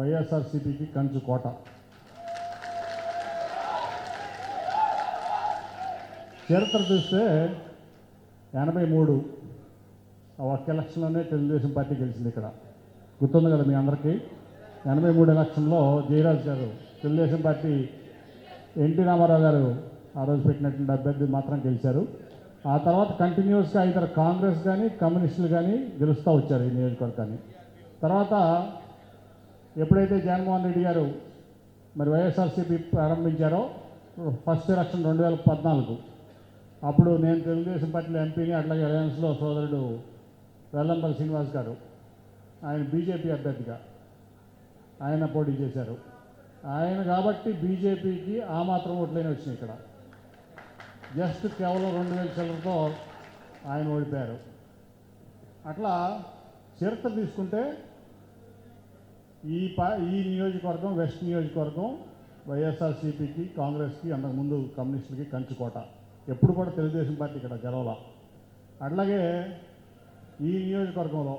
వైఎస్ఆర్సీపీకి కంచు కోట. చరిత్ర చూస్తే ఎనభై మూడు ఆ ఒక్క ఎలక్షన్లోనే తెలుగుదేశం పార్టీ గెలిచింది ఇక్కడ. గుర్తుంది కదా మీ అందరికీ? ఎనభై మూడు ఎలక్షన్లో జయరాజ్ గారు తెలుగుదేశం పార్టీ ఎన్టీ రామారావు గారు ఆ రోజు పెట్టినటువంటి అభ్యర్థి మాత్రం గెలిచారు. ఆ తర్వాత కంటిన్యూస్గా ఇతర కాంగ్రెస్ కానీ కమ్యూనిస్టులు కానీ గెలుస్తూ వచ్చారు ఈ నియోజకవర్గాన్ని. తర్వాత ఎప్పుడైతే జగన్మోహన్ రెడ్డి గారు మరి వైఎస్ఆర్సీపీ ప్రారంభించారో ఫస్ట్ ఎలక్షన్ రెండు వేల పద్నాలుగు. అప్పుడు నేను తెలుగుదేశం పార్టీలో ఎంపీని అట్లాగే అలయన్స్లో సోదరుడు వెల్లంపల్లి శ్రీనివాస్ గారు. ఆయన బీజేపీ అభ్యర్థిగా ఆయన పోటీ చేశారు. ఆయన కాబట్టి బీజేపీకి ఆ మాత్రం ఓట్లైనా వచ్చినాయి ఇక్కడ. జస్ట్ కేవలం రెండు వేల చిల్లరతో ఆయన ఓడిపోయారు. అట్లా చరిత్ర తీసుకుంటే ఈ పా ఈ నియోజకవర్గం వెస్ట్ నియోజకవర్గం వైఎస్ఆర్సీపీకి కాంగ్రెస్కి అంతకుముందు కమ్యూనిస్టులకి కంచుకోట ఎప్పుడు కూడా తెలుగుదేశం పార్టీ ఇక్కడ గెలవాల. అట్లాగే ఈ నియోజకవర్గంలో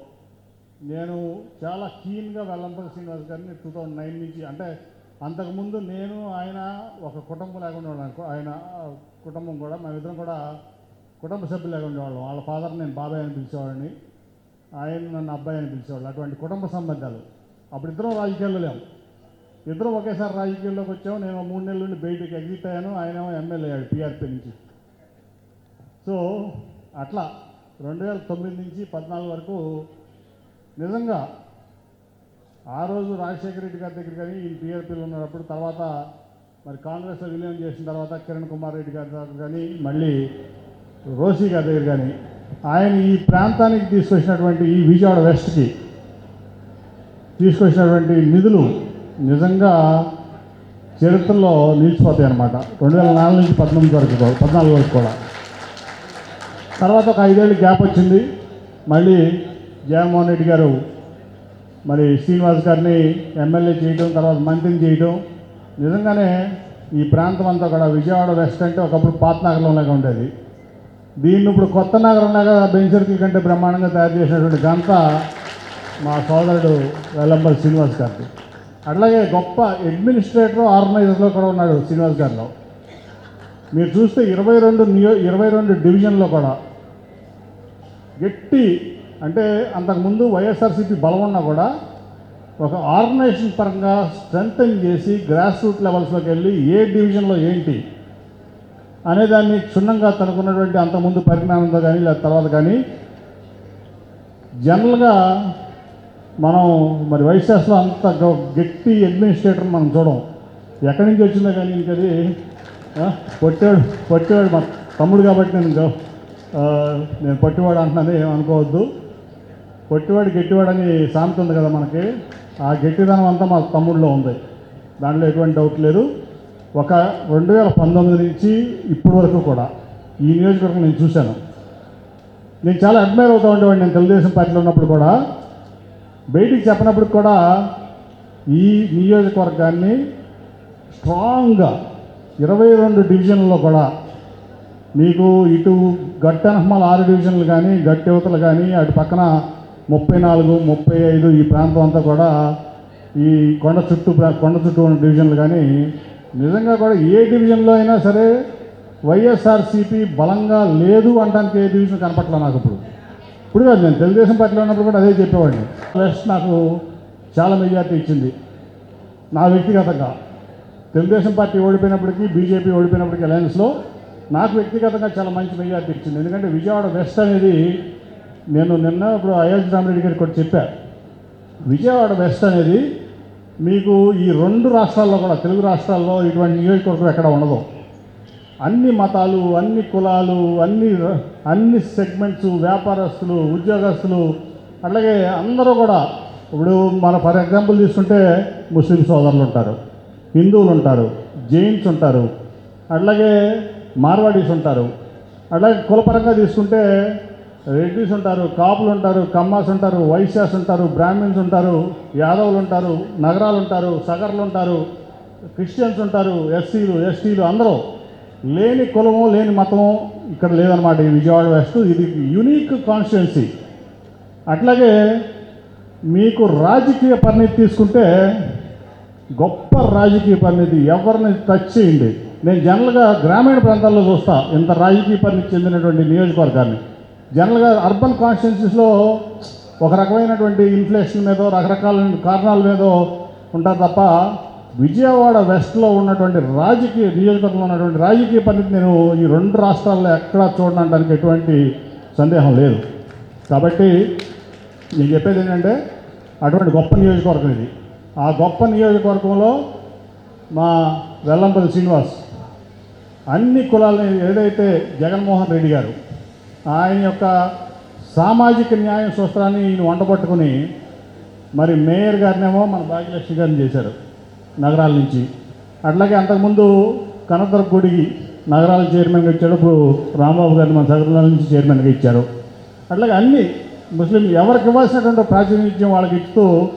నేను చాలా కీన్గా వెల్లంపల్లి శ్రీనివాస్ గారిని టూ థౌజండ్ నైన్ నుంచి అంటే అంతకుముందు నేను ఆయన ఒక కుటుంబం లేకుండా ఉన్నాను ఆయన కుటుంబం కూడా మేమిద్దరం కూడా కుటుంబ సభ్యులు లేకుండా ఉండేవాళ్ళం. వాళ్ళ ఫాదర్ నేను బాబాయ్ అని పిలిచేవాడిని. ఆయన నన్ను అబ్బాయి అని పిలిచేవాళ్ళు. అటువంటి కుటుంబ సంబంధాలు. అప్పుడు ఇద్దరం రాజకీయాల్లో లేము ఇద్దరం ఒకేసారి రాజకీయాల్లోకి వచ్చాము నేను మూడు నెలల నుండి బయటకు ఎగ్జిట్ అయ్యాను. ఆయన ఎమ్మెల్యే అయ్యాడు పీఆర్పీ నుంచి. సో అట్లా రెండు వేల తొమ్మిది నుంచి పద్నాలుగు వరకు నిజంగా ఆ రోజు రాజశేఖర రెడ్డి గారి దగ్గర కానీ ఈ టీఆర్పీలో ఉన్నప్పుడు తర్వాత మరి కాంగ్రెస్లో విలీనం చేసిన తర్వాత కిరణ్ కుమార్ రెడ్డి గారి దగ్గర కానీ మళ్ళీ రోషి గారి దగ్గర కానీ ఆయన ఈ ప్రాంతానికి తీసుకొచ్చినటువంటి ఈ విజయవాడ వెస్ట్కి తీసుకొచ్చినటువంటి నిధులు నిజంగా చరిత్రలో నిలిచిపోతాయి అన్నమాట. రెండు వేల నాలుగు నుంచి పద్నాలుగు వరకు పద్నాలుగు వరకు కూడా. తర్వాత ఒక ఐదేళ్ళు గ్యాప్ వచ్చింది. మళ్ళీ జగన్మోహన్ రెడ్డి గారు మరి శ్రీనివాస్ గారిని ఎమ్మెల్యే చేయడం తర్వాత మంత్రిని చేయడం నిజంగానే ఈ ప్రాంతం అంతా కూడా విజయవాడ వెస్ట్ అంటే ఒకప్పుడు పాత నగరంలాగా ఉండేది. దీన్ని ఇప్పుడు కొత్త నగరంలాగా బెంచ్ సర్కిల్ కంటే బ్రహ్మాండంగా తయారు చేసినటువంటి ఘనత మా సోదరుడు వెల్లంపల్లి శ్రీనివాస్ గారిది. అట్లాగే గొప్ప అడ్మినిస్ట్రేటర్ ఆర్గనైజర్లో కూడా ఉన్నాడు శ్రీనివాస్ గారిలో. మీరు చూస్తే ఇరవై రెండు నియో ఇరవై రెండు డివిజన్లో కూడా గట్టి అంటే అంతకుముందు వైఎస్ఆర్సీపీ బలం ఉన్నా కూడా ఒక ఆర్గనైజేషన్ పరంగా స్ట్రెంగ్తన్ చేసి గ్రాస్ రూట్ లెవెల్స్లోకి వెళ్ళి ఏ డివిజన్లో ఏంటి అనేదాన్ని క్షుణ్ణంగా తనకున్నటువంటి అంతకుముందు పరిజ్ఞానంతో కానీ లేదా తర్వాత కానీ జనరల్గా మనం మరి వైశాస్లో అంత గట్టి అడ్మినిస్ట్రేటర్ మనం చూడం. ఎక్కడి నుంచి వచ్చిందో కానీ ఇంకది ఆ, పొట్టాడు మా తమ్ముడు కాబట్టి నేను నేను పొట్టివాడు అంటున్నాను ఏమనుకోవద్దు పొట్టివాడు గట్టివాడు అని సామెత ఉంది కదా మనకి. ఆ గట్టిదనం అంతా మా తమ్ముడిలో ఉంది. దాంట్లో ఎటువంటి డౌట్ లేదు. ఒక రెండు వేల పంతొమ్మిది నుంచి ఇప్పటి వరకు కూడా ఈ నియోజకవర్గం నేను చూశాను. నేను చాలా అడ్మైర్ అవుతూ ఉండేవాడిని నేను తెలుగుదేశం పార్టీలో ఉన్నప్పుడు కూడా. బయటికి చెప్పినప్పుడు కూడా ఈ నియోజకవర్గాన్ని స్ట్రాంగ్గా ఇరవై రెండు డివిజన్లలో కూడా మీకు ఇటు గట్టి అనహమల్ ఆరు డివిజన్లు కానీ గట్టి యువతలు కానీ అటు పక్కన ముప్పై నాలుగు ముప్పై ఐదు ఈ ప్రాంతం అంతా కూడా ఈ కొండ చుట్టూ కొండ చుట్టూ ఉన్న డివిజన్లు కానీ నిజంగా కూడా ఏ డివిజన్లో అయినా సరే వైఎస్ఆర్సీపీ బలంగా లేదు అనడానికి ఏ డివిజన్ కనపట్ల నాకు ఇప్పుడు. ఇప్పుడు కాదు నేను తెలుగుదేశం పార్టీలో ఉన్నప్పుడు కూడా అదే చెప్పేవాడిని. ప్లస్ నాకు చాలా మెజార్టీ ఇచ్చింది. నా వ్యక్తిగతంగా. తెలుగుదేశం పార్టీ ఓడిపోయినప్పటికీ బీజేపీ ఓడిపోయినప్పటికీ అలయన్స్లో నాకు వ్యక్తిగతంగా చాలా మంచి మెజార్టీ ఇచ్చింది. ఎందుకంటే విజయవాడ వెస్ట్ అనేది నేను నిన్న ఇప్పుడు అయోధ్య రామరెడ్డి గారికి కూడా చెప్పా. విజయవాడ వెస్ట్ అనేది మీకు ఈ రెండు రాష్ట్రాల్లో కూడా తెలుగు రాష్ట్రాల్లో ఇటువంటి నియోజకవర్గం ఎక్కడ ఉండదు. అన్ని మతాలు అన్ని కులాలు అన్ని అన్ని సెగ్మెంట్స్ వ్యాపారస్తులు ఉద్యోగస్తులు అట్లాగే అందరూ కూడా ఇప్పుడు మన ఫర్ ఎగ్జాంపుల్ తీసుకుంటే ముస్లిం సోదరులు ఉంటారు హిందువులు ఉంటారు జైన్స్ ఉంటారు అట్లాగే మార్వాడీస్ ఉంటారు అట్లాగే కులపరంగా తీసుకుంటే రెడ్డిస్ ఉంటారు కాపులు ఉంటారు కమ్మాస్ ఉంటారు వైశ్యాస్ ఉంటారు బ్రాహ్మిన్స్ ఉంటారు యాదవులు ఉంటారు నగరాలు ఉంటారు సగర్లు ఉంటారు క్రిస్టియన్స్ ఉంటారు ఎస్సీలు ఎస్టీలు అందరూ లేని కులము లేని మతము ఇక్కడ లేదనమాట ఈ విజయవాడ వెస్ట్. ఇది యునిక్ కాన్స్టిట్యున్సీ అట్లాగే మీకు రాజకీయ పరిణితి తీసుకుంటే గొప్ప రాజకీయ పరిణితి ఎవరిని టచ్ చేయండి. నేను జనరల్గా గ్రామీణ ప్రాంతాల్లో చూస్తా ఇంత రాజకీయ పరిణితి చెందినటువంటి నియోజకవర్గాన్ని. జనరల్గా అర్బన్ కాన్స్టిట్యున్సీస్లో ఒక రకమైనటువంటి ఇన్ఫ్లేషన్ మీద రకరకాల కారణాల మీదో ఉంటారు తప్ప విజయవాడ వెస్ట్లో ఉన్నటువంటి రాజకీయ నియోజకవర్గంలో ఉన్నటువంటి రాజకీయ పరిణితి నేను ఈ రెండు రాష్ట్రాల్లో ఎక్కడా చూడడానికి ఎటువంటి సందేహం లేదు. కాబట్టి నేను చెప్పేది ఏంటంటే అటువంటి గొప్ప నియోజకవర్గం ఇది. ఆ గొప్ప నియోజకవర్గంలో మా వెల్లంపల్లి శ్రీనివాస్ అన్ని కులాలని ఏదైతే జగన్మోహన్ రెడ్డి గారు ఆయన యొక్క సామాజిక న్యాయం సూత్రాన్ని ఈయన వంటపట్టుకుని మరి మేయర్ గారినేమో మన భాగ్యలక్ష్మి గారిని చేశారు. నగరాల నుంచి. అట్లాగే అంతకుముందు కనతర గుడికి నగరాల చైర్మన్గా ఇచ్చాడు. ఇప్పుడు రాంబాబు గారిని మన సగరాల నుంచి చైర్మన్గా ఇచ్చారు. అట్లాగే అన్ని ముస్లిం ఎవరికి ఇవ్వాల్సినటువంటి ప్రాతినిధ్యం వాళ్ళకి ఇస్తూ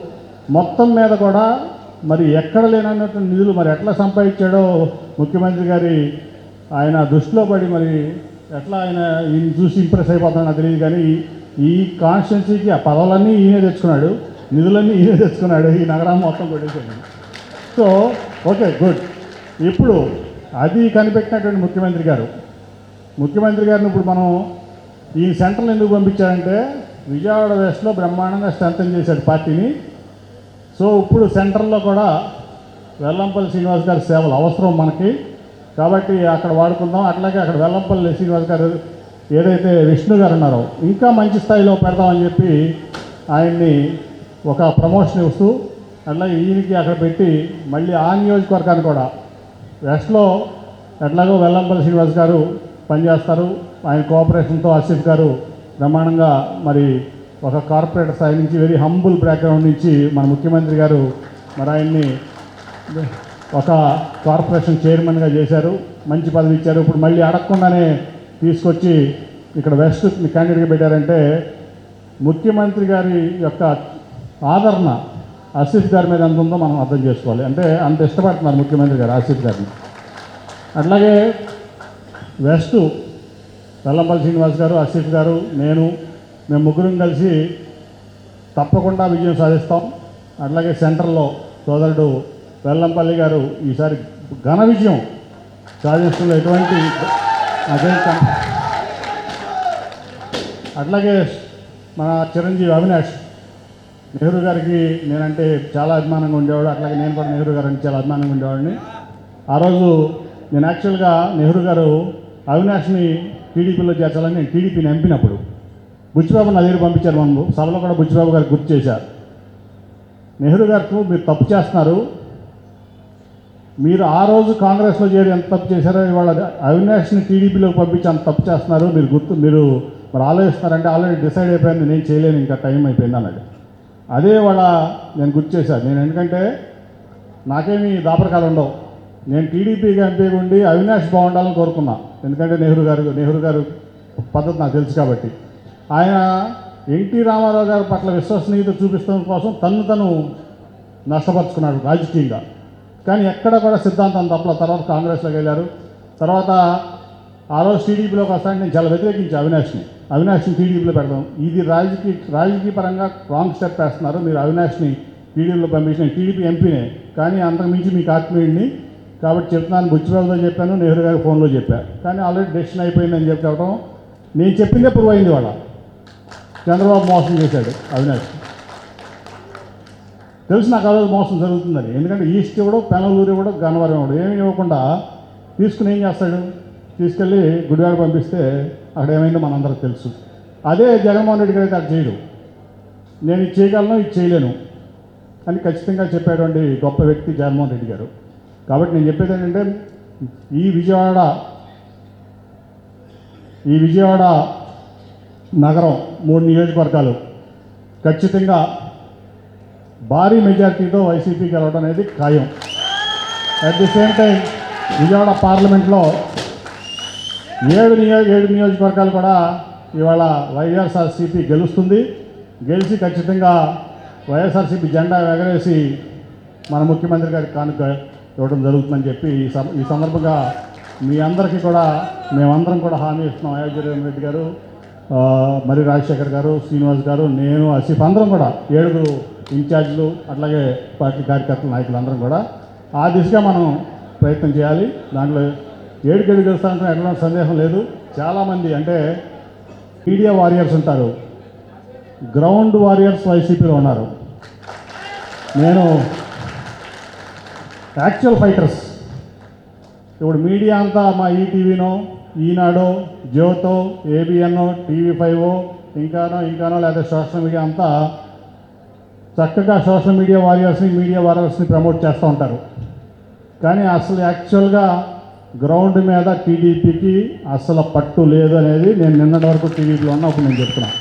మొత్తం మీద కూడా మరి ఎక్కడ లేనన్నట్టు నిధులు మరి ఎట్లా సంపాదించాడో ముఖ్యమంత్రి గారి ఆయన దృష్టిలో పడి మరి ఎట్లా ఆయన ఈయన చూసి ఇంప్రెస్ అయిపోతానో తెలియదు కానీ ఈ- కాన్స్టిట్యున్సీకి ఆ పదవులన్నీ ఈయనే తెచ్చుకున్నాడు. నిధులన్నీ ఈయనే తెచ్చుకున్నాడు ఈ నగరం మొత్తం కొట్టేసాడు సో ఓకే గుడ్ ఇప్పుడు అది కనిపెట్టినటువంటి ముఖ్యమంత్రి గారు. ముఖ్యమంత్రి గారిని ఇప్పుడు మనం ఈ సెంటర్లు ఎందుకు పంపించారంటే విజయవాడ వెస్ట్లో బ్రహ్మాండంగా స్ట్రెంథన్ చేశాడు పార్టీని. సో ఇప్పుడు సెంటర్లో కూడా వెల్లంపల్లి శ్రీనివాస్ గారి సేవలు అవసరం మనకి. కాబట్టి అక్కడ వాడుకుందాం. అట్లాగే అక్కడ వెల్లంపల్లి శ్రీనివాస్ గారు ఏదైతే విష్ణు గారు ఉన్నారో ఇంకా మంచి స్థాయిలో పెడదామని చెప్పి ఆయన్ని ఒక ప్రమోషన్ ఇస్తూ అట్లాగే ఈయనకి అక్కడ పెట్టి మళ్ళీ ఆ నియోజకవర్గాన్ని కూడా. వెస్ట్లో ఎట్లాగో వెల్లంపల్లి శ్రీనివాస్ గారు పనిచేస్తారు. ఆయన కోఆపరేషన్తో ఆసిఫ్ గారు బ్రహ్మాండంగా మరి ఒక కార్పొరేట్ స్థాయి నుంచి వెరీ హంబుల్ బ్యాక్గ్రౌండ్ నుంచి మన ముఖ్యమంత్రి గారు మరి ఆయన్ని ఒక కార్పొరేషన్ చైర్మన్గా చేశారు. మంచి పదవి ఇచ్చారు. ఇప్పుడు మళ్ళీ అడగకుండానే తీసుకొచ్చి ఇక్కడ వెస్ట్ క్యాండిడేట్గా పెట్టారంటే ముఖ్యమంత్రి గారి యొక్క ఆదరణ ఆసిఫ్ గారి మీద ఎంత ఉందో మనం అర్థం చేసుకోవాలి. అంటే అంత ఇష్టపడుతున్నారు ముఖ్యమంత్రి గారు ఆసిఫ్ గారిని. అట్లాగే వెస్ట్ వెల్లంపల్లి శ్రీనివాస్ గారు ఆసిఫ్ గారు నేను మేము ముగ్గురం కలిసి తప్పకుండా విజయం సాధిస్తాం. అట్లాగే సెంటర్లో సోదరుడు వెల్లంపల్లి గారు ఈసారి ఘన విజయం సాధిస్తున్న ఎటువంటి అదే అట్లాగే మన చిరంజీవి అవినాష్ నెహ్రూ గారికి నేనంటే చాలా అభిమానంగా ఉండేవాడు. అట్లాగే నేను కూడా నెహ్రూ గారు అంటే చాలా అభిమానంగా ఉండేవాడిని. ఆ రోజు నేను యాక్చువల్గా నెహ్రూ గారు అవినాష్ని టీడీపీలో చేర్చాలని నేను టీడీపీని ఎంపినప్పుడు బుచ్చిబాబు నా దగ్గర పంపించారు మనము సభలో కూడా బుచ్చిబాబు గారు గుర్తు చేశారు. నెహ్రూ గారికి మీరు తప్పు చేస్తున్నారు. మీరు ఆ రోజు కాంగ్రెస్లో చేరి ఎంత తప్పు చేశారో ఇవాళ అవినాష్ని టీడీపీలోకి పంపించి అంత తప్పు చేస్తున్నారు. మీరు గుర్తు మీరు మరి ఆలోచిస్తున్నారంటే ఆల్రెడీ డిసైడ్ అయిపోయింది నేను చేయలేను ఇంకా టైం అయిపోయింది అన్నాడు. అదే వాళ్ళ నేను గుర్తు చేశాను నేను ఎందుకంటే నాకేమీ దాపరకాలు ఉండవు. నేను టీడీపీకి ఎంపీ ఉండి అవినాష్ బాగుండాలని కోరుకున్నా. ఎందుకంటే నెహ్రూ గారు నెహ్రూ గారు పద్ధతి నాకు తెలుసు కాబట్టి. ఆయన ఎన్టీ రామారావు గారి పట్ల విశ్వసనీయత చూపిస్తున్న కోసం తను తను నష్టపరుచుకున్నాడు రాజకీయంగా. కానీ ఎక్కడ కూడా సిద్ధాంతం తప్పల తర్వాత కాంగ్రెస్లోకి వెళ్ళారు. తర్వాత ఆ రోజు టీడీపీలోకి వస్తానని నేను చాలా వ్యతిరేకించి అవినాష్ని. అవినాష్ని టీడీపీలో పెడదాం. ఇది రాజకీయ రాజకీయ పరంగా రాంగ్ స్టెప్ వేస్తున్నారు. మీరు అవినాష్ని టీడీపీలో పంపించిన టీడీపీ ఎంపీనే. కానీ అంతకుమించి మీకు ఆత్మీయుడిని కాబట్టి చెప్తున్నాను బుచ్చిబాబుతో చెప్పాను నెహ్రూ గారి ఫోన్లో చెప్పాను కానీ ఆల్రెడీ డెసిషన్ అయిపోయిందని చెప్పి చెప్పడం నేను చెప్పిందే ప్రూవ్ అయింది వాళ్ళ చంద్రబాబు మోసం చేశాడు అవినాష్. తెలుసు నాకు ఆ రోజు మోసం జరుగుతుందని. ఎందుకంటే ఈస్ట్ ఇవ్వడం పెనలూరు ఇవ్వడం గన్నవరం ఇవ్వడం ఏమీ ఇవ్వకుండా తీసుకుని ఏం చేస్తాడు? తీసుకెళ్ళి గుడివాడ పంపిస్తే అక్కడ ఏమైందో మనందరికి తెలుసు. అదే జగన్మోహన్ రెడ్డి గారు అది చేయడు. నేను ఇది చేయగలను ఇది చేయలేను అని ఖచ్చితంగా చెప్పేటువంటి గొప్ప వ్యక్తి జగన్మోహన్ రెడ్డి గారు. కాబట్టి నేను చెప్పేది ఏంటంటే ఈ విజయవాడ ఈ విజయవాడ నగరం మూడు నియోజకవర్గాలు ఖచ్చితంగా భారీ మెజార్టీతో వైసీపీ గెలవడం అనేది ఖాయం. At the same time Vijayawada పార్లమెంట్లో ఏడు నియో ఏడు నియోజకవర్గాలు కూడా ఇవాళ వైఎస్ఆర్సీపీ గెలుస్తుంది. గెలిచి ఖచ్చితంగా వైఎస్ఆర్సీపీ జెండా ఎగరేసి మన ముఖ్యమంత్రి గారికి కానుక ఇవ్వడం జరుగుతుందని చెప్పి ఈ సం- ఈ సందర్భంగా మీ అందరికీ కూడా మేమందరం కూడా హామీ ఇస్తున్నాం. అయోధ్య రెడ్డి గారు మరి రాజశేఖర్ గారు శ్రీనివాస్ గారు నేను అసిఫ్ అందరం కూడా ఏడుగురు ఇన్ఛార్జీలు అట్లాగే పార్టీ కార్యకర్తల నాయకులు అందరం కూడా ఆ దిశగా మనం ప్రయత్నం చేయాలి. దాంట్లో ఏడుకెళ్ళి తెలుస్తా అంటే ఎక్కడ సందేహం లేదు. చాలామంది అంటే మీడియా వారియర్స్ ఉంటారు. గ్రౌండ్ వారియర్స్ వైసీపీలో ఉన్నారు. నేను యాక్చువల్ ఫైటర్స్. ఇప్పుడు మీడియా అంతా మా ఈటీవీనో ఈనాడో జ్యోతో ఏబిఎన్ఓ టీవీ ఫైవ్ ఇంకానో ఇంకానో లేదా సోషల్ మీడియా అంతా చక్కగా సోషల్ మీడియా వారియర్స్ని మీడియా వారియర్స్ని ప్రమోట్ చేస్తూ ఉంటారు. కానీ అసలు యాక్చువల్గా గ్రౌండ్ మీద టీడీపీకి అసలు పట్టు లేదు అనేది నేను నిన్నటి వరకు టీడీపీలో ఉన్నా అప్పుడు నేను చెప్తున్నా.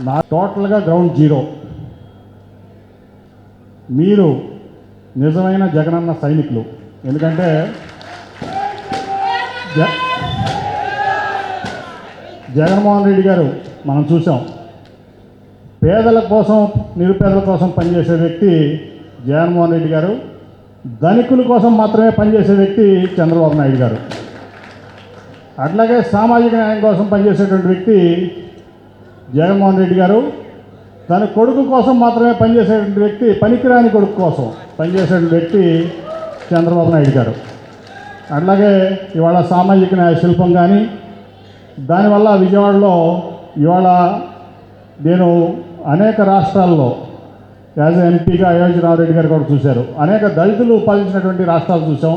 నా టోటల్గా గ్రౌండ్ జీరో. మీరు నిజమైన జగనన్న సైనికులు. ఎందుకంటే జ- జగన్మోహన్ రెడ్డి గారు మనం చూసాం. పేదల కోసం నిరుపేదల కోసం పనిచేసే వ్యక్తి జగన్మోహన్ రెడ్డి గారు. ధనికుల కోసం మాత్రమే పనిచేసే వ్యక్తి చంద్రబాబు నాయుడు గారు. అట్లాగే సామాజిక న్యాయం కోసం పనిచేసేటువంటి వ్యక్తి జగన్మోహన్ రెడ్డి గారు. తన కొడుకు కోసం మాత్రమే పనిచేసేటువంటి వ్యక్తి పనికిరాని కొడుకు కోసం పనిచేసేటువంటి వ్యక్తి చంద్రబాబు నాయుడు గారు. అట్లాగే ఇవాళ సామాజిక న్యాయ శిల్పం కానీ దానివల్ల విజయవాడలో ఇవాళ నేను అనేక రాష్ట్రాల్లో యాజ్ ఎంపీగా అయోధ్యరామరెడ్డి గారు కూడా చూశారు. అనేక దళితులు పాలించినటువంటి రాష్ట్రాలు చూసాం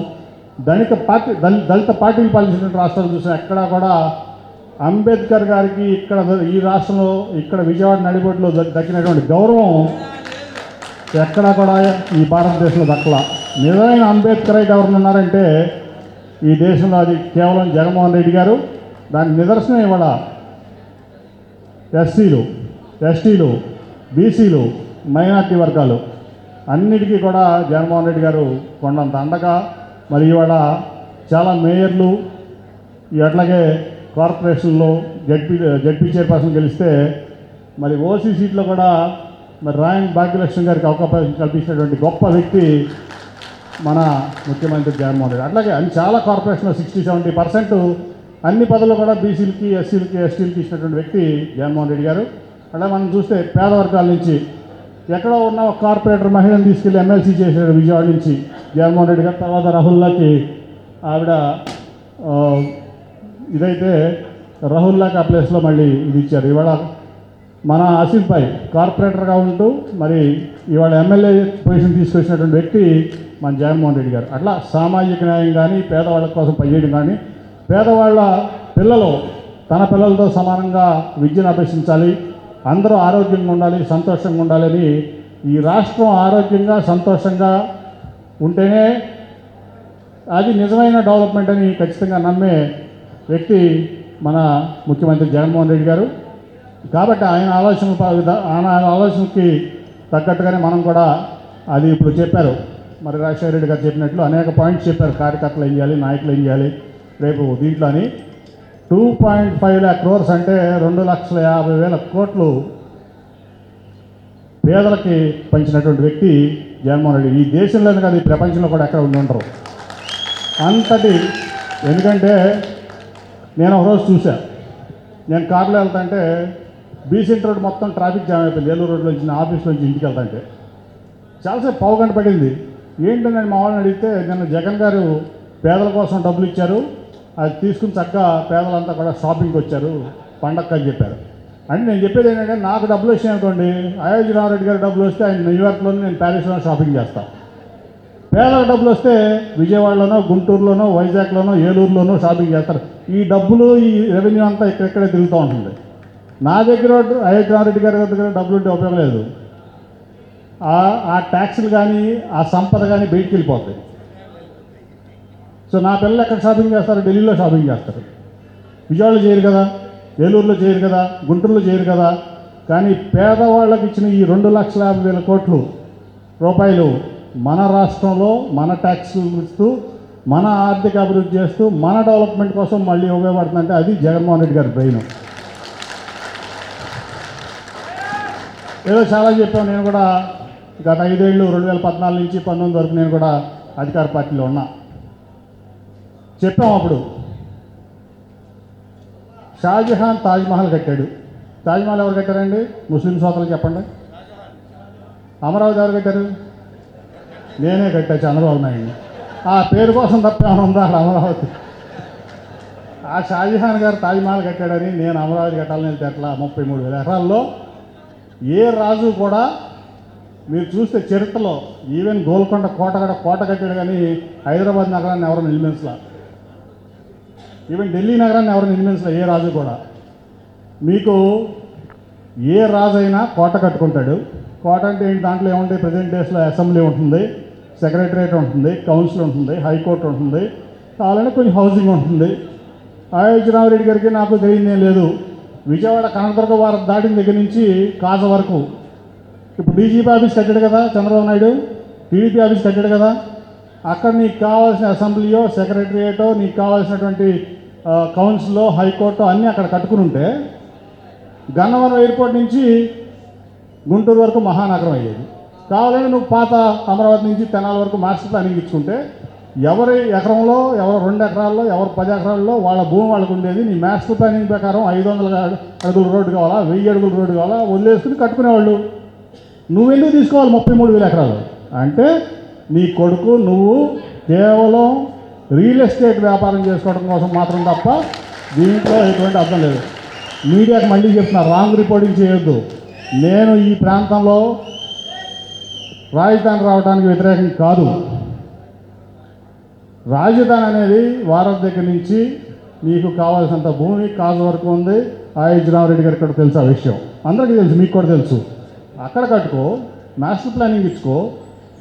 దళిత పార్టీ దళిత పార్టీలు పాలించినటువంటి రాష్ట్రాలు చూసాం ఎక్కడా కూడా అంబేద్కర్ గారికి ఇక్కడ ఈ రాష్ట్రంలో ఇక్కడ విజయవాడ నడిబొడ్లో దక్కినటువంటి గౌరవం ఎక్కడా కూడా ఈ భారతదేశంలో దక్కల. నిజమైన అంబేద్కర్ అయితే ఎవరు ఉన్నారంటే ఈ దేశంలో అది కేవలం జగన్మోహన్ రెడ్డి గారు. దాని నిదర్శనం ఇవాళ ఎస్సీలు ఎస్టీలు బీసీలు మైనార్టీ వర్గాలు. అన్నిటికీ కూడా జగన్మోహన్ రెడ్డి గారు కొండంత అండగా. మరి ఇవాళ చాలా మేయర్లు ఈ అట్లాగే కార్పొరేషన్లో జడ్పీ జడ్పీ చైర్పర్సన్ గెలిస్తే మరి ఓసీ సీట్లో కూడా మరి రాయన్ భాగ్యలక్ష్మి గారికి అవకాశం కల్పించినటువంటి గొప్ప వ్యక్తి మన ముఖ్యమంత్రి జగన్మోహన్ రెడ్డి. అట్లాగే అన్ని చాలా కార్పొరేషన్లో సిక్స్టీ సెవెంటీ పర్సెంట్ అన్ని పదవులు కూడా బీసీలకి ఎస్సీలకి ఎస్టీలకి ఇచ్చినటువంటి వ్యక్తి జగన్మోహన్ రెడ్డి గారు. అలా మనం చూస్తే పేద వర్గాల నుంచి ఎక్కడో ఉన్న ఒక కార్పొరేటర్ మహిళను తీసుకెళ్ళి ఎమ్మెల్సీ చేశాడు విజయవాడ నుంచి. జగన్మోహన్ రెడ్డి గారు తర్వాత రాహుల్లాకి ఆవిడ ఇదైతే రాహుల్లాకి ఆ ప్లేస్లో మళ్ళీ ఇది ఇచ్చారు. ఇవాళ మన ఆసిఫ్ భాయ్ కార్పొరేటర్గా ఉంటూ మరి ఇవాళ ఎమ్మెల్యే పొజిషన్ తీసుకొచ్చినటువంటి వ్యక్తి మన జగన్మోహన్ రెడ్డి గారు. అట్లా సామాజిక న్యాయం కానీ పేదవాళ్ళ కోసం పనిచేయడం కానీ పేదవాళ్ళ పిల్లలు తన పిల్లలతో సమానంగా విద్యను అభ్యసించాలి అందరూ ఆరోగ్యంగా ఉండాలి సంతోషంగా ఉండాలని ఈ రాష్ట్రం ఆరోగ్యంగా సంతోషంగా ఉంటేనే అది నిజమైన డెవలప్మెంట్ అని ఖచ్చితంగా నమ్మే వ్యక్తి మన ముఖ్యమంత్రి జగన్మోహన్ రెడ్డి గారు. కాబట్టి ఆయన ఆలోచన ఆయన ఆలోచనకి తగ్గట్టుగానే మనం కూడా అది ఇప్పుడు చెప్పారు. మరి రాజశేఖర రెడ్డి గారు చెప్పినట్లు అనేక పాయింట్స్ చెప్పారు. కార్యకర్తలు ఏం చేయాలి నాయకులు ఏం చేయాలి రేపు దీంట్లో అని two point five lakh crores అంటే రెండు లక్షల యాభై వేల కోట్లు పేదలకి పంచినటువంటి వ్యక్తి జగన్మోహన్ రెడ్డి. ఈ దేశంలోనే కాదు ఈ ప్రపంచంలో కూడా ఎక్కడ ఉండి ఉండరు. అంతటి ఎందుకంటే నేను ఒకరోజు చూశాను నేను కార్లో వెళ్తాంటే బీసెంట్ రోడ్ మొత్తం ట్రాఫిక్ జామ్ అయిపోయింది. ఏలూరు రోడ్లో నుంచి ఆఫీస్ నుంచి ఇంటికి వెళ్తాంటే చాలాసేపు పావు గంట పడింది ఏంటని నేను మా వాళ్ళని అడిగితే నిన్న జగన్ గారు పేదల కోసం డబ్బులు ఇచ్చారు. అది తీసుకుని చక్కగా పేదలంతా కూడా షాపింగ్కి వచ్చారు. పండగ అని చెప్పారు. అంటే నేను చెప్పేది ఏంటంటే నాకు డబ్బులు వచ్చాయి అనుకోండి అయోధ్య రామరెడ్డి గారు డబ్బులు వస్తే ఆయన న్యూయార్క్లోనే నేను ప్యారిస్లో షాపింగ్ చేస్తాను పేదలకు డబ్బులు వస్తే విజయవాడలోనో గుంటూరులోనో వైజాగ్లోనో ఏలూరులోనో షాపింగ్ చేస్తారు. ఈ డబ్బులు ఈ రెవెన్యూ అంతా ఇక్కడెక్కడే తిరుగుతూ ఉంటుంది. నా దగ్గర అయోధ్య రెడ్డి గారి దగ్గర డబ్బులు ఉంటే ఉపయోగం లేదు. ఆ ట్యాక్స్లు కానీ ఆ సంపద కానీ బయటికి వెళ్ళిపోతాయి. సో నా పిల్లలు ఎక్కడ షాపింగ్ చేస్తారు? ఢిల్లీలో షాపింగ్ చేస్తారు. విజయవాడలో చేయరు కదా? ఏలూరులో చేయరు కదా? గుంటూరులో చేయరు కదా? కానీ పేదవాళ్ళకి ఇచ్చిన ఈ రెండు లక్షల యాభై వేల కోట్లు రూపాయలు మన రాష్ట్రంలో మన ట్యాక్సులు ఇస్తూ మన ఆర్థిక అభివృద్ధి చేస్తూ మన డెవలప్మెంట్ కోసం మళ్ళీ ఉపయోగపడుతుందంటే అది జగన్మోహన్ రెడ్డి గారి బ్రెయిన్ ఏదో చాలా చెప్పాను. నేను కూడా గత ఐదేళ్ళు రెండు వేల పద్నాలుగు నుంచి పంతొమ్మిది వరకు నేను కూడా అధికార పార్టీలో ఉన్నా. చెప్పాం అప్పుడు. షాజహాన్ తాజ్మహల్ కట్టాడు. తాజ్మహల్ ఎవరు కట్టారండి? ముస్లిం సోదరులు చెప్పండి. అమరావతి ఎవరు కట్టారు? నేనే కట్టా చంద్రబాబు నాయుడు ఆ పేరు కోసం తప్ప ఉందా అమరావతి? ఆ షాజహాన్ గారు తాజ్మహల్ కట్టాడని నేను అమరావతి కట్టాలని వెళ్తే ఎట్లా? ముప్పై మూడు వేల ఎకరాల్లో ఏ రాజు కూడా మీరు చూస్తే చరిత్రలో ఈవెన్ గోల్కొండ కోట కూడా కోట కట్టాడు కానీ హైదరాబాద్ నగరాన్ని ఎవరు నిర్మించలా ఈవెన్ ఢిల్లీ నగరాన్ని ఎవరు నిర్మించిన ఏ రాజు కూడా. మీకు ఏ రాజు అయినా కోట కట్టుకుంటాడు. కోట అంటే ఏంటి? దాంట్లో ఏముంటాయి? ప్రజెంట్ డేస్లో అసెంబ్లీ ఉంటుంది సెక్రటరేట్ ఉంటుంది కౌన్సిల్ ఉంటుంది హైకోర్టు ఉంటుంది. కావాలంటే కొంచెం హౌసింగ్ ఉంటుంది. ఆయోజ రామరెడ్డి గారికి నాకు తెలియదేం లేదు. విజయవాడ కనకదుర్గ వారం దాటిన దగ్గర నుంచి కాజ వరకు. ఇప్పుడు డీజీపీ ఆఫీస్ కట్టాడు కదా చంద్రబాబు నాయుడు టీడీపీ ఆఫీస్ కట్టాడు కదా. అక్కడ నీకు కావాల్సిన అసెంబ్లీయో సెక్రటరియేటో నీకు కావాల్సినటువంటి కౌన్సిల్లో కౌన్సిలో హైకోర్టు అన్నీ అక్కడ కట్టుకుని ఉంటే గన్నవరం ఎయిర్పోర్ట్ నుంచి గుంటూరు వరకు మహానగరం అయ్యేది. కావాలని నువ్వు పాత అమరావతి నుంచి తెనాల వరకు మాస్టర్ ప్లానింగ్ ఇచ్చుకుంటే ఎవరి ఎకరంలో ఎవరు రెండు ఎకరాల్లో ఎవరు పది ఎకరాల్లో వాళ్ళ భూమి వాళ్ళకు ఉండేది. నీ మాస్టర్ ప్లానింగ్ ప్రకారం ఐదు వందల అడుగుల రోడ్డు కావాలా వెయ్యి అడుగుల రోడ్డు కావాలా వదిలేసుకుని కట్టుకునేవాళ్ళు. నువ్వెందుకు తీసుకోవాలి ముప్పై మూడు వేల ఎకరాలు? అంటే నీ కొడుకు నువ్వు కేవలం రియల్ ఎస్టేట్ వ్యాపారం చేసుకోవడం కోసం మాత్రం తప్ప దీంట్లో ఎటువంటి అర్థం లేదు. మీడియాకి మళ్ళీ చెప్తున్నా రాంగ్ రిపోర్టింగ్ చేయొద్దు. నేను ఈ ప్రాంతంలో రాజధాని రావడానికి వ్యతిరేకం కాదు. రాజధాని అనేది వారం దగ్గర నుంచి మీకు కావాల్సినంత భూమి కాజు వరకు ఉంది. ఆయుజ్ రామరెడ్డి గారికి కూడా తెలుసు ఆ విషయం. అందరికీ తెలుసు మీకు కూడా తెలుసు. అక్కడ కట్టుకో మాస్టర్ ప్లానింగ్ ఇచ్చుకో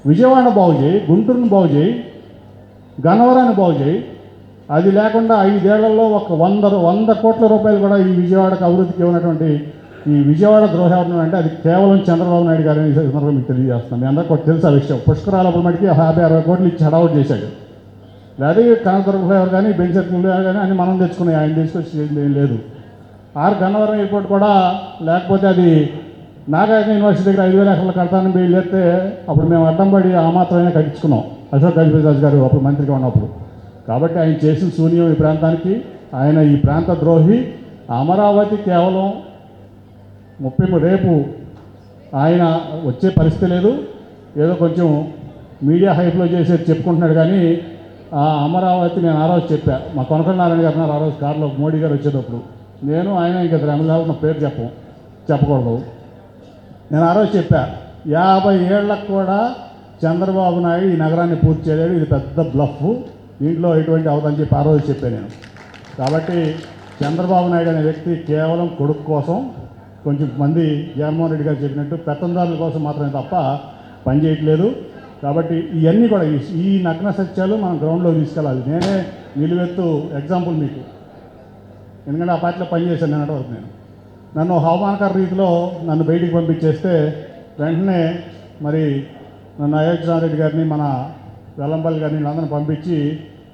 విజయవాడ బాగు చేయి గుంటూరుని బాగు చేయి గన్నవరాన్ని బాగు చేయి. అది లేకుండా ఐదేళ్ళలో ఒక వంద వంద కోట్ల రూపాయలు కూడా ఈ విజయవాడకు అభివృద్ధికి ఇవ్వనటువంటి ఈ విజయవాడ ద్రోహం అంటే అది కేవలం చంద్రబాబు నాయుడు గారిని ఈ సందర్భంగా మీకు తెలియజేస్తాను మీ అందరికీ కూడా తెలుసు ఆ విషయం. పుష్కరాలప్పుడు మటుకి యాభై అరవై కోట్లు ఇచ్చి హడావుట్ చేశాడు. లేదా కనకదుర్గ ఫ్లేవర్ కానీ బెంచర్ ఫ్లేవర్ కానీ అని మనం తెచ్చుకున్నాయి. ఆయన తీసుకొచ్చి ఏం లేదు. ఆర్ గన్నవరం ఎయిర్పోర్ట్ కూడా లేకపోతే అది నాగార్జున యూనివర్సిటీ దగ్గర ఐదు వేల ఎకరాల కడతానని బయలుదేరితే అప్పుడు మేము అడ్డం పడి ఆ మాత్రమే కట్టించుకున్నాం. అశోక్ గజపతిరాజు గారు అప్పుడు మంత్రిగా ఉన్నప్పుడు. కాబట్టి ఆయన చేసిన శూన్యం ఈ ప్రాంతానికి. ఆయన ఈ ప్రాంత ద్రోహి. అమరావతి కేవలం ముప్పై రేపు ఆయన వచ్చే పరిస్థితి లేదు. ఏదో కొంచెం మీడియా హైప్లో చేసేది చెప్పుకుంటున్నాడు కానీ ఆ అమరావతి నేను ఆ రోజు చెప్పా. మా కొనకొండ నారాయణ గారు ఉన్నారు ఆ రోజు కారులో. మోడీ గారు వచ్చేటప్పుడు. నేను ఆయన ఇంకా ఎమ్మెల్యే పేరు చెప్పం. చెప్పకూడదు. నేను ఆ రోజు చెప్పా యాభై ఏళ్ళకు కూడా చంద్రబాబు నాయుడు ఈ నగరాన్ని పూర్తి చేయలేడు ఇది పెద్ద బ్లఫ్ దీంట్లో ఎటువంటి అవదని చెప్పి ఆ రోజు చెప్పాను నేను. కాబట్టి చంద్రబాబు నాయుడు అనే వ్యక్తి కేవలం కొడుకు కోసం కొంచెం మంది జగన్మోహన్ రెడ్డి గారు చెప్పినట్టు పెత్తందారుల కోసం మాత్రమే తప్ప పనిచేయట్లేదు కాబట్టి ఇవన్నీ కూడా ఈ- ఈ నగ్న సత్యాలు మనం గ్రౌండ్లో తీసుకెళ్ళాలి. నేనే నిలువెత్తు ఎగ్జాంపుల్ మీకు. ఎందుకంటే ఆ పార్టీలో పనిచేశాను నిన్నటి వరకు నేను. నన్ను అవమానకర రీతిలో నన్ను బయటికి పంపించేస్తే వెంటనే మరి నన్ను అయోధ్యనాథరెడ్డి గారిని మన వెల్లంపల్లి గారిని వీళ్ళందరిని పంపించి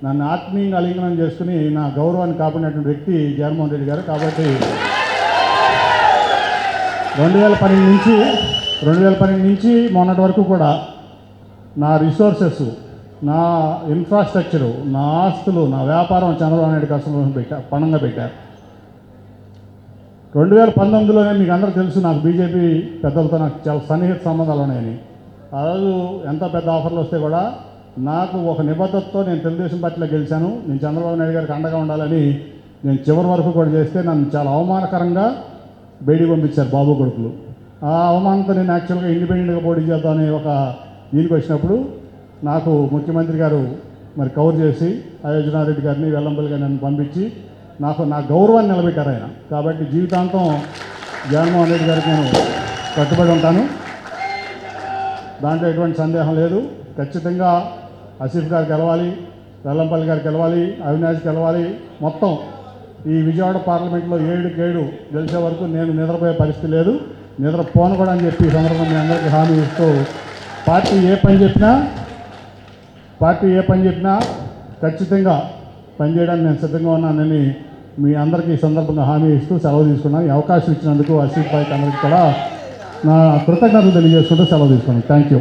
నన్ను ఆత్మీయంగా అలింగనం చేసుకుని నా గౌరవాన్ని కాపాడినటువంటి వ్యక్తి జగన్మోహన్ రెడ్డి గారు. కాబట్టి రెండు వేల పన్నెండు నుంచి రెండు వేల పన్నెండు నుంచి మొన్నటి వరకు కూడా నా రిసోర్సెస్ నా ఇన్ఫ్రాస్ట్రక్చరు నా ఆస్తులు నా వ్యాపారం చంద్రబాబు నాయుడు కోసం పెట్టా పణంగా పెట్టారు. రెండు వేల పంతొమ్మిదిలోనే మీకు అందరూ తెలుసు నాకు బీజేపీ పెద్దలతో నాకు చాలా సన్నిహిత సంబంధాలు ఉన్నాయని. ఆ రోజు ఎంత పెద్ద ఆఫర్లు వస్తే కూడా నాకు ఒక నిబద్ధతతో నేను తెలుగుదేశం పార్టీలో గెలిచాను. నేను చంద్రబాబు నాయుడు గారికి అండగా ఉండాలని నేను చివరి వరకు కూడా చేస్తే నన్ను చాలా అవమానకరంగా బయటికి పంపించారు బాబు కొడుకులు. ఆ అవమానంతో నేను యాక్చువల్గా ఇండిపెండెంట్గా పోటీ చేద్దామని ఒక దీనికి వచ్చినప్పుడు నాకు ముఖ్యమంత్రి గారు మరి కవర్ చేసి అయోధ్యనారెడ్డి గారిని వెల్లంపల్లి గారిని నన్ను పంపించి నాకు నా గౌరవాన్ని నిలబెట్టారు ఆయన. కాబట్టి జీవితాంతం జగన్మోహన్ రెడ్డి గారికి నేను కట్టుబడి ఉంటాను. దాంట్లో ఎటువంటి సందేహం లేదు. ఖచ్చితంగా ఆసిఫ్ గారికి గెలవాలి వెల్లంపల్లి గారికి గెలవాలి అవినాష్ గెలవాలి. మొత్తం ఈ విజయవాడ పార్లమెంట్లో ఏడుకేడు గెలిచే వరకు నేను నిద్రపోయే పరిస్థితి లేదు. నిద్రపోను కూడా అని చెప్పి ఈ సందర్భంగా మీ అందరికీ హామీ ఇస్తూ పార్టీ ఏ పని చెప్పినా పార్టీ ఏ పని చెప్పినా ఖచ్చితంగా పనిచేయడానికి నేను సిద్ధంగా ఉన్నానని మీ అందరికీ ఈ సందర్భంగా హామీ ఇస్తూ సెలవు తీసుకున్నాను. ఈ అవకాశం ఇచ్చినందుకు అసీఫ్ భాయ్కి అందరికీ కూడా నా కృతజ్ఞతలు తెలియజేసుకుంటూ సెలవు తీసుకున్నాను. Thank you